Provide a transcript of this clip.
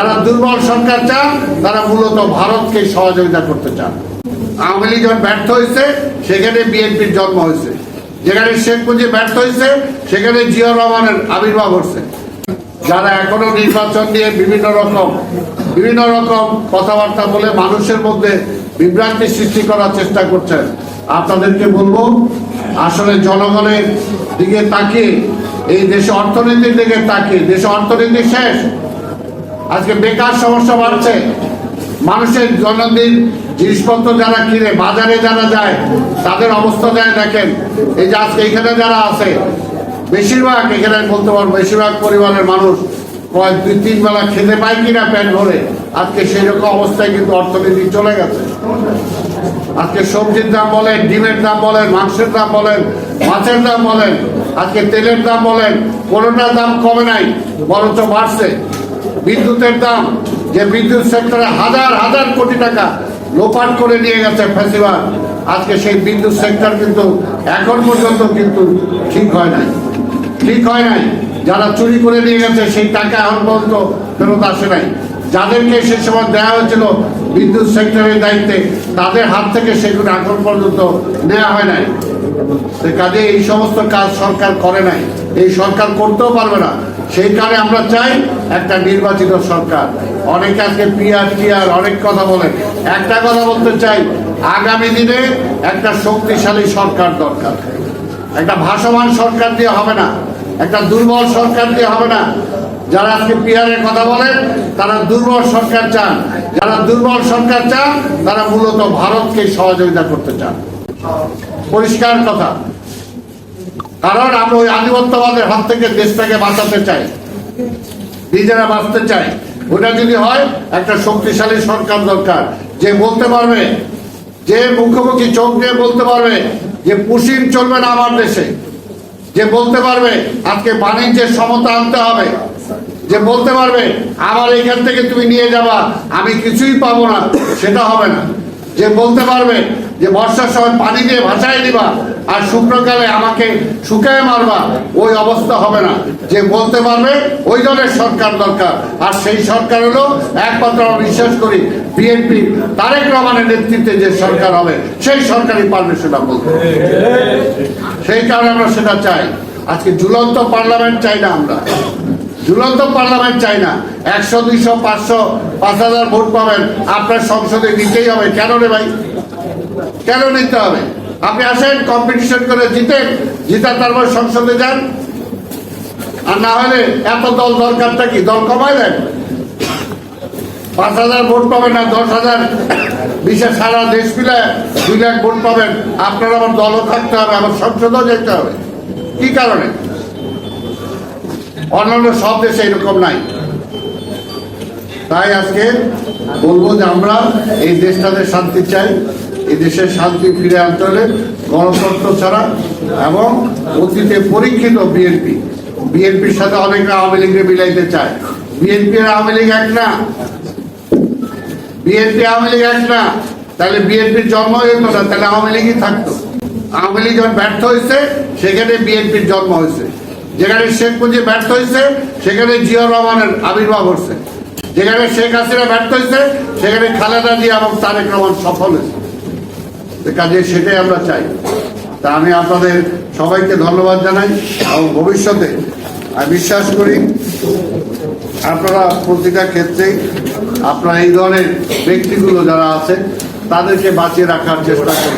যারা দুর্বল সরকার চান, তারা মূলত ভারতকে সহযোগিতা করতে চান। আওয়ামী লীগ ব্যর্থ হয়েছে, সেখানে বিএনপির জন্ম হয়েছে। যেখানে শেখ মুজিব ব্যর্থ হয়েছে, সেখানে জিয়া রহমানের আবির্ভাব হচ্ছে যারা এখনও নির্বাচন নিয়ে বিভিন্ন রকম বিভিন্ন রকম কথাবার্তা বলে মানুষের মধ্যে বিভ্রান্তি সৃষ্টি করার চেষ্টা করছেন আপনাদেরকে বলব, আসলে জনগণের দিকে তাকিয়ে, এই দেশে অর্থনীতির দিকে তাকিয়ে, দেশে অর্থনীতি শেষ আজকে বেকার সমস্যা বাড়ছে। মানুষের দৈনন্দিন জিনিসপত্র যারা কিনে, বাজারে যারা যায়, তাদের অবস্থা যায় দেখেন। এই যে আজকে এখানে যারা আছে, বেশিরভাগ, এখানে বলতে পারব, বেশিরভাগ পরিবারের মানুষ কয়েক দুই, তিন বেলা খেতে পায় কিনা প্যান্ট ভরে আজকে সেই রকম অবস্থায় কিন্তু অর্থনীতি চলে গেছে। আজকে সবজির দাম বলেন, ডিমের দাম বলেন, মাংসের দাম বলেন, মাছের দাম বলেন, আজকে তেলের দাম বলেন, কোনোটার দাম কমে নাই, বরঞ্চ বাড়ছে। বিদ্যুতের দাম যে বিদ্যুৎ সেক্টরে হাজার হাজার কোটি টাকা লোপাট করে নিয়ে গেছে ফেসিবাল আজকে সেই বিদ্যুৎ সেক্টর কিন্তু এখন পর্যন্ত কিন্তু ঠিক হয় নাই। ঠিক হয় নাই। যারা চুরি করে নিয়ে গেছে সেই টাকা এখন পর্যন্ত ফেরত আসে নাই। যাদেরকে সে সময় দেওয়া হয়েছিল বিদ্যুৎ সেক্টরের দায়িত্বে, তাদের হাত থেকে সেগুলো এখন পর্যন্ত নেওয়া হয় নাই। কাজে এই সমস্ত কাজ সরকার করে নাই। এই সরকার করতেও পারবে না। সেই কারণে আমরা চাই একটা নির্বাচিত সরকার। অনেকে আজকে পিয়ার টিয়ার, অনেক কথা বলেন একটা কথা বলতে চাই, আগামী দিনে একটা শক্তিশালী সরকার দরকার। একটা ভাসমান সরকার দিয়ে হবে না, একটা দুর্বল সরকার দিয়ে হবে না। যারা আজকে পিয়ারের কথা বলেন তারা দুর্বল সরকার চান। যারা দুর্বল সরকার চান, তারা মূলত ভারতকে সহযোগিতা করতে চান। পরিষ্কার কথা কারণ আমরা ওই আধিপত্যবাদের হাত থেকে দেশটাকে বাঁচাতে চাই। নিজেরা বাঁচতে চাই। ওটা যদি হয়, একটা শক্তিশালী সরকার দরকার। যে বলতে পারবে, যে মুখোমুখি চোখ দিয়ে বলতে পারবে যে পুশিন চলবে না আমার দেশে। যে বলতে পারবে, আজকে বাণিজ্যের সমতা আনতে হবে। যে বলতে পারবে, আমার এখান থেকে তুমি নিয়ে যাবা, আমি কিছুই পাবো না, সেটা হবে না। যে বলতে পারবে যে বর্ষার সময় পানি দিয়ে ভাসায় দিবা, আর শুকনোকালে আমাকে শুকায় মারবা, ওই অবস্থা হবে না। যে বলতে পারবে, ওই দলের সরকার দরকার। আর সেই সরকার হলো, একমাত্র আমরা বিশ্বাস করি, বিএনপি। তারেক রহমানের নেতৃত্বে যে সরকার হবে, সেই সরকারই পারবে সেটা বলতে। সেই কারণে আমরা সেটা চাই। আজকে ঝুলন্ত পার্লামেন্ট চাই না আমরা। ঝুলন্ত পার্লামেন্ট চাই না। একশো, দুইশো, পাঁচশো, পাঁচ হাজার ভোট পাবেন। আপনার সংসদে নিতেই হবে। কেন রে ভাই? কেন নিতে হবে? আপনি আসেন কম্পিটিশন করে জিতেন জিতা তারপর সংসদে যান। আর না হলে এত দল দরকারটা কি? দল কমাই দেন। পাঁচ হাজার ভোট পাবেন না, দশ হাজার। বিশে সারা দেশ মিলে দুই লাখ ভোট পাবেন। আপনার আবার দলও থাকতে হবে, আবার সংসদেও যেতে হবে। কি কারণে? অন্যান্য সব দেশে এরকম নাই। তাই আজকে বলব যে আমরা এই দেশটাতে শান্তি চাই এই দেশের শান্তি ফিরে আনতে হলে গণতন্ত্র ছাড়া এবং অতীতে পরীক্ষিত বিএনপি, বিএনপির সাথে অনেকরা আওয়ামী লীগকে মিলাইতে চায়। বিএনপি আর আওয়ামী লীগ এক না। বিএনপি আওয়ামী লীগ এক না। তাহলে বিএনপির জন্ম হতো না, তাহলে আওয়ামী লীগই থাকতো। আওয়ামী লীগ যখন ব্যর্থ হয়েছে সেখানে বিএনপির জন্ম হয়েছে যেখানে শেখ মুজিব ব্যর্থ হয়েছে, সেখানে জিয়া রহমানের আবির্ভাব হচ্ছে যেখানে শেখ হাসিনা ব্যর্থ হয়েছে, সেখানে খালেদা জিয়া এবং তারেক রহমান সফল হয়েছে। কাজে সেটাই আমরা চাই। তা আমি আপনাদের সবাইকে ধন্যবাদ জানাই এবং ভবিষ্যতে আমি বিশ্বাস করি আপনারা প্রতিটা ক্ষেত্রেই আপনারা এই ধরনের ব্যক্তিগুলো যারা আছে তাদেরকে বাঁচিয়ে রাখার চেষ্টা করবেন।